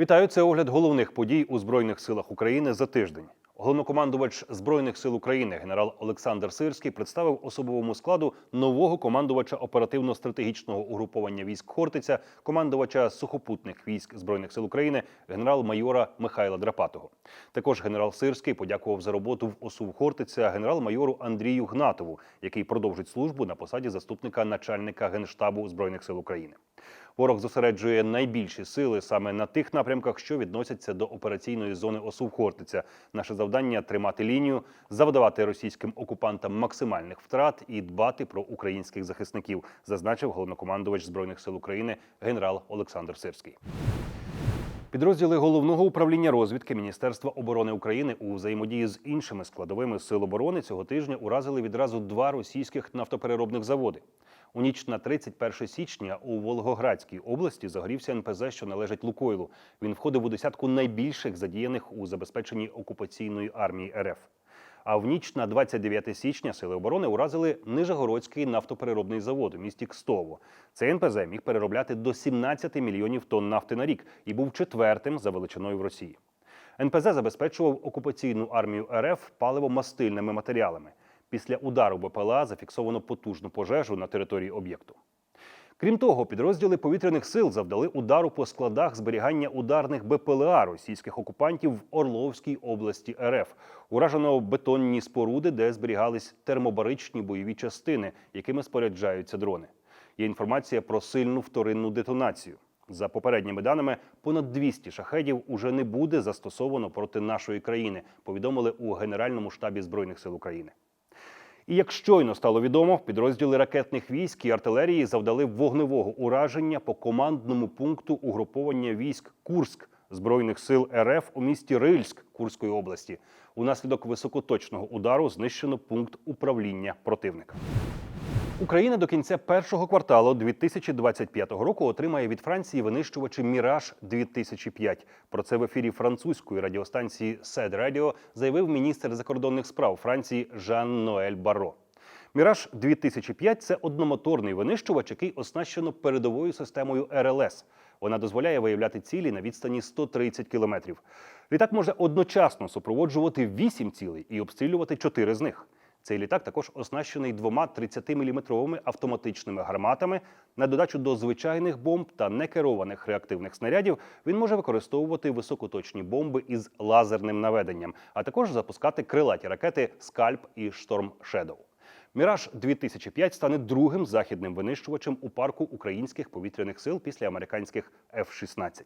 Вітаю, це огляд головних подій у Збройних силах України за тиждень. Головнокомандувач Збройних сил України генерал Олександр Сирський представив особовому складу нового командувача оперативно-стратегічного угруповання військ Хортиця, командувача сухопутних військ Збройних сил України, генерал-майора Михайла Драпатого. Також генерал Сирський подякував за роботу в ОСУ Хортиця генерал-майору Андрію Гнатову, який продовжить службу на посаді заступника начальника генштабу Збройних сил України. Ворог зосереджує найбільші сили саме на тих напрямках, що відносяться до операційної зони ОСУ Хортиця. Наше завдання тримати лінію, завдавати російським окупантам максимальних втрат і дбати про українських захисників, зазначив головнокомандувач збройних сил України генерал Олександр Сирський. Підрозділи головного управління розвідки Міністерства оборони України у взаємодії з іншими складовими сил оборони цього тижня уразили відразу два російських нафтопереробних заводи. У ніч на 31 січня у Волгоградській області загорівся НПЗ, що належить Лукойлу. Він входив у десятку найбільших задіяних у забезпеченні окупаційної армії РФ. А в ніч на 29 січня сили оборони уразили Нижегородський нафтопереробний завод у місті Кстово. Цей НПЗ міг переробляти до 17 мільйонів тонн нафти на рік і був четвертим за величиною в Росії. НПЗ забезпечував окупаційну армію РФ паливо-мастильними матеріалами. Після удару БПЛА зафіксовано потужну пожежу на території об'єкту. Крім того, підрозділи повітряних сил завдали удару по складах зберігання ударних БПЛА російських окупантів в Орловській області РФ. Уражено бетонні споруди, де зберігались термобаричні бойові частини, якими споряджаються дрони. Є інформація про сильну вторинну детонацію. За попередніми даними, понад 200 шахедів уже не буде застосовано проти нашої країни. Повідомили у Генеральному штабі збройних сил України. І як щойно стало відомо, підрозділи ракетних військ і артилерії завдали вогневого ураження по командному пункту угруповання військ Курськ збройних сил РФ у місті Рильськ Курської області. Унаслідок високоточного удару знищено пункт управління противника. Україна до кінця першого кварталу 2025 року отримає від Франції винищувачі Міраж 2005 Про це в ефірі французької радіостанції Сед Радіо заявив міністр закордонних справ Франції Жан Ноель Барро. Міраж 2005 це одномоторний винищувач, який оснащено передовою системою РЛС. Вона дозволяє виявляти цілі на відстані 130 кілометрів. Літак може одночасно супроводжувати 8 цілей і обстрілювати 4 з них. Цей літак також оснащений двома 30-мм автоматичними гарматами. На додачу до звичайних бомб та некерованих реактивних снарядів він може використовувати високоточні бомби із лазерним наведенням, а також запускати крилаті ракети Скальп і Шторм Шедоу. Міраж 2005 стане другим західним винищувачем у парку українських повітряних сил після американських F-16.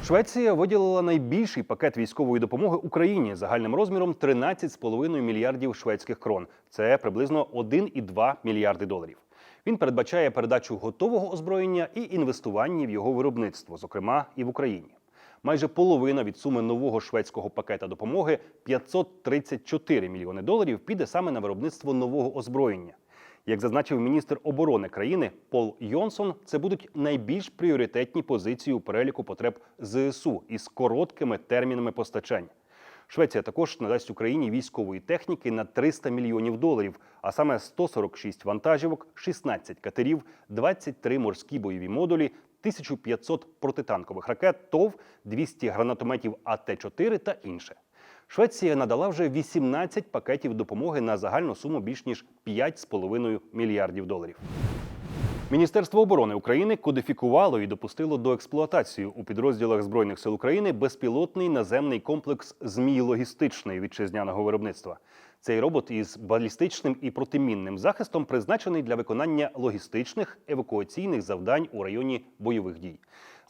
Швеція виділила найбільший пакет військової допомоги Україні загальним розміром 13,5 мільярдів шведських крон. Це приблизно 1,2 мільярди доларів. Він передбачає передачу готового озброєння і інвестування в його виробництво, зокрема і в Україні. Майже половина від суми нового шведського пакета допомоги 534 мільйони доларів піде саме на виробництво нового озброєння. Як зазначив міністр оборони країни Пол Йонсон, це будуть найбільш пріоритетні позиції у переліку потреб ЗСУ із короткими термінами постачання. Швеція також надасть Україні військової техніки на 300 мільйонів доларів, а саме 146 вантажівок, 16 катерів, 23 морські бойові модулі, 1500 протитанкових ракет, ТОВ, 200 гранатометів АТ-4 та інше. Швеція надала вже 18 пакетів допомоги на загальну суму більш ніж 5,5 мільярдів доларів. Міністерство оборони України кодифікувало і допустило до експлуатації у підрозділах збройних сил України безпілотний наземний комплекс змій логістичний вітчизняного виробництва. Цей робот із балістичним і протимінним захистом призначений для виконання логістичних евакуаційних завдань у районі бойових дій.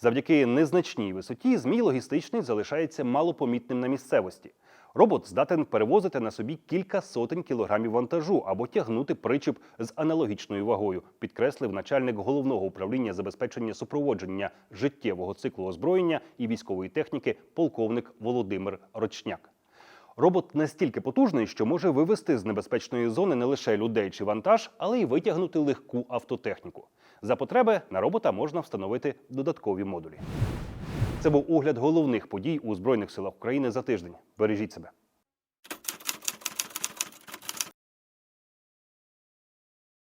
Завдяки незначній висоті змій логістичний залишається малопомітним на місцевості. Робот здатен перевозити на собі кілька сотень кілограмів вантажу або тягнути причіп з аналогічною вагою, підкреслив начальник головного управління забезпечення супроводження життєвого циклу озброєння і військової техніки, полковник Володимир Рочняк. Робот настільки потужний, що може вивести з небезпечної зони не лише людей чи вантаж, але й витягнути легку автотехніку. За потреби на робота можна встановити додаткові модулі. Це був огляд головних подій у Збройних силах України за тиждень. Бережіть себе.